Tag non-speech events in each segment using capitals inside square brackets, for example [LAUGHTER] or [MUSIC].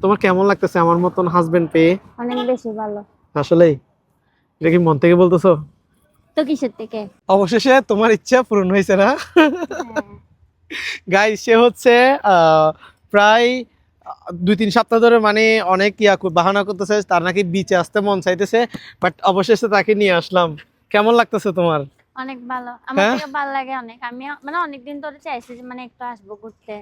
তোমার কেমন লাগতেছে আমার মতন হাজবেন্ড পেয়ে? অনেক বেশি ভালো। আসলেই এটা কি মন থেকে বলতেছো? তো কিসের থেকে? অবশেষে তোমার ইচ্ছা পূরণ হয়েছে না। গাই সে হচ্ছে প্রায় দুই তিন সপ্তাহ ধরে মানে অনেক ইয়া বাহানা করতেছে তার নাকি বিচে আসতে মন চাইতেছে বাট অবশেষে তাকে নিয়ে আসলাম। কেমন লাগতেছে তোমার? অনেক ভালো। আমার হ্যাঁ? ভালো লাগে অনেক। আমি মানে অনেকদিন ধরে চাইছি যে মানে একটু আসব ঘুরতে।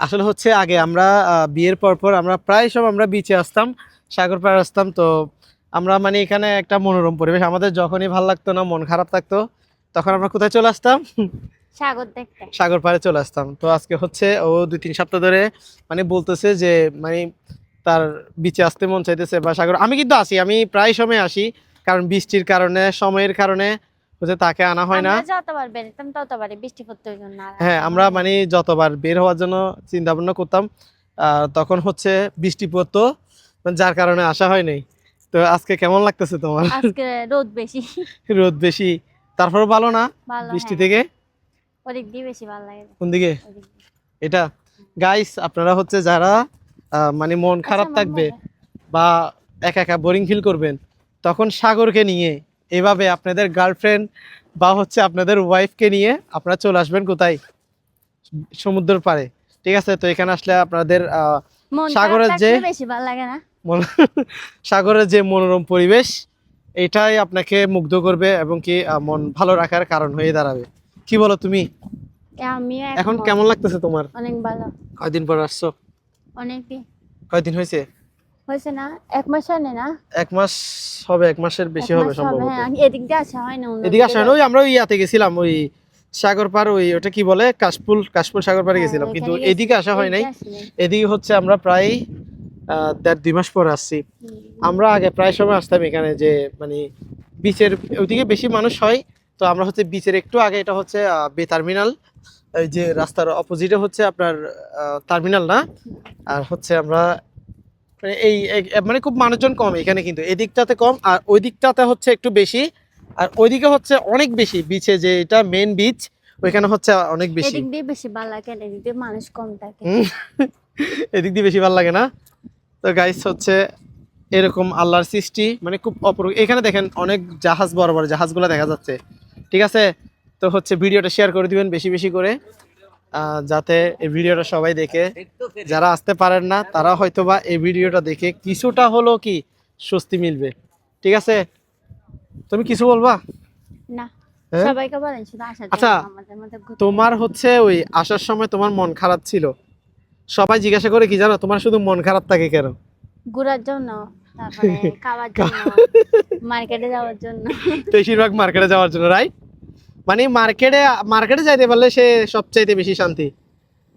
আসলে হচ্ছে আগে আমরা বিয়ের পর পর আমরা প্রায় সব আমরা বিচে আসতাম সাগর পাড়ে আসতাম তো আমরা মানে এখানে একটা মনোরম পরিবেশ। আমাদের যখনই ভালো লাগতো না মন খারাপ থাকতো তখন আমরা কোথায় চলে আসতাম? সাগর দেখতে। সাগর পাড়ে চলে আসতাম। তো আজকে হচ্ছে ও দুই তিন সপ্তাহ ধরে মানে বলতেছে যে মানে তার বিচে আসতে মন চাইতেছে বা সাগর আমি কিন্তু আসি আমি প্রায় সময় আসি কারণ বৃষ্টির কারণে সময়ের কারণে হচ্ছে তাকে আনা হয় না। আমরা যতবার বেরোতাম ততবারই বৃষ্টি পড়তে না হ্যাঁ আমরা মানে যতবার বের হওয়ার জন্য চিন্তা ভাবনা করতাম তখন হচ্ছে বৃষ্টি পড়তো যার কারণে আসা হয় নাই। তো আজকে কেমন লাগতেছে তোমার? আজকে রোদ বেশি। রোদ বেশি। তারপর ভালো না বৃষ্টি হ্যাঁ। থেকে? ওদিক দিয়ে বেশি ভালো লাগে। কোন দিকে? এটা? গাইস আপনারা হচ্ছে যারা মানে মন খারাপ আচ্ছা, থাকবে বা একা একা বোরিং ফিল করবেন তখন সাগরকে নিয়ে এভাবে আপনাদের গার্লফ্রেন্ড বা হচ্ছে আপনাদের ওয়াইফকে নিয়ে আপনারা চলে আসবেন কোথায়? সমুদ্রের পারে ঠিক আছে তো এখানে আসলে আপনাদের সাগরের যে- [LAUGHS] সাগরের যে মনোরম পরিবেশ এটাই আপনাকে মুগ্ধ করবে এবং কি মন ভালো রাখার কারণ হয়ে দাঁড়াবে। কি বলো তুমি? এখন কেমন লাগতেছে তোমার? অনেক ভালো। কয়দিন পর আসছো? অনেক দিন কয়দিন হয়েছে? হয়েছে না? এক মাস হয় না? এক মাস হবে এক মাসের বেশি হবে সম্ভবত। হ্যাঁ এদিক দিয়ে আসা হয় না এদিকে আসা হয় না, ওই আমরা ওই ইয়াতে গেছিলাম ওই সাগর পার ওই ওটা কি বলে? কাশফুল কাশফুল সাগর পাড়ে হ্যাঁ, গেছিলাম কিন্তু এদিকে আসা হয় নাই এদিকে হচ্ছে আমরা প্রায় দেড় দুই মাস পর আসছি। আমরা আগে প্রায় সময় আসতাম এখানে যে মানে বিচের ওইদিকে বেশি মানুষ হয় তো আমরা হচ্ছে বিচের একটু আগে এটা হচ্ছে বে টার্মিনাল এই যে রাস্তার অপোজিটে হচ্ছে আপনার টার্মিনাল না? আর হচ্ছে আমরা এই এই- মানে খুব মানুষজন কম এখানে কিন্তু। এদিকটাতে কম আর ওই দিকটাতে হচ্ছে একটু বেশি। আর ওইদিকে হচ্ছে অনেক বেশি বিচে যে এটা মেন বিচ ওইখানে হচ্ছে অনেক বেশি। এদিক দিয়ে বেশি ভালো লাগে এদিক দিয়ে মানুষ কম থাকে। এদিক দিয়ে বেশি ভালো লাগে না। তো গাইস হচ্ছে এরকম আল্লাহর সৃষ্টি মানে খুব অপরূপ। এখানে দেখেন অনেক জাহাজ বড় বড় জাহাজগুলো দেখা যাচ্ছে। ঠিক আছে? তো হচ্ছে ভিডিওটা শেয়ার করে দিবেন বেশি বেশি করে। যাতে এই ভিডিওটা সবাই দেখে। যারা আসতে পারেন না তারা হয়তোবা এই ভিডিওটা দেখে কিছুটা হলো কি স্বস্তি মিলবে। ঠিক আছে? তুমি কিছু বলবা? না। হ্যাঁ? আচ্ছা। তোমার হচ্ছে ওই আসার সময় তোমার মন খারাপ ছিল। সবাই জিজ্ঞাসা করে কি জানো তোমার শুধু মন খারাপ থাকে কেন? ঘোরার জন্য তারপরে [LAUGHS] খাওয়ার জন্য মার্কেটে যাওয়ার জন্য। বেশিরভাগ মার্কেটে যাওয়ার জন্য রাইট মানে মার্কেটে মার্কেটে যাইতে পারলে সে সবচাইতে বেশি শান্তি।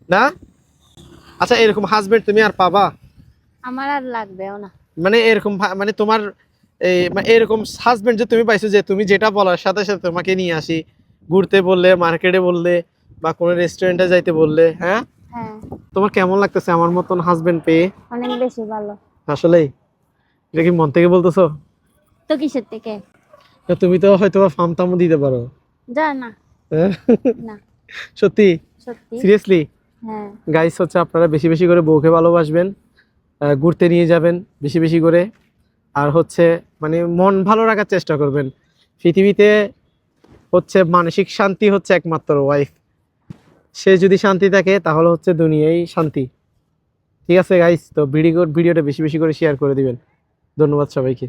না? আচ্ছা এরকম হাজবেন্ড তুমি আর পাবা? আমার আর লাগবেও না। মানে এরকম মানে তোমার এরকম হাজবেন্ড যে তুমি পাইছো যে তুমি যেটা বলার সাথে সাথে তোমাকে নিয়ে আসি। ঘুরতে বললে মার্কেটে বললে বা কোনো রেস্টুরেন্টে যাইতে বললে হ্যাঁ? হ্যাঁ। তোমার কেমন লাগতেছে আমার মতন হাজবেন্ড পেয়ে? অনেক বেশি ভালো। আসলেই। এটা কি মন থেকে বলতেছো? তো কিসের থেকে? তুমি তো হয়তো ফার্ম টামও দিতে পারো। যা না। হ্যাঁ? [LAUGHS] না। সত্যি? সিরিয়াসলি হ্যাঁ। গাইস হচ্ছে আপনারা বেশি বেশি করে বউকে ভালোবাসবেন ঘুরতে নিয়ে যাবেন বেশি বেশি করে। আর হচ্ছে মানে মন ভালো রাখার চেষ্টা করবেন। পৃথিবীতে হচ্ছে মানসিক শান্তি হচ্ছে একমাত্র ওয়াইফ সে যদি শান্তি থাকে তাহলে হচ্ছে দুনিয়াই শান্তি। ঠিক আছে গাইস তো ভিডিও ভিডিওটা বেশি বেশি করে শেয়ার করে দিবেন। ধন্যবাদ সবাইকে।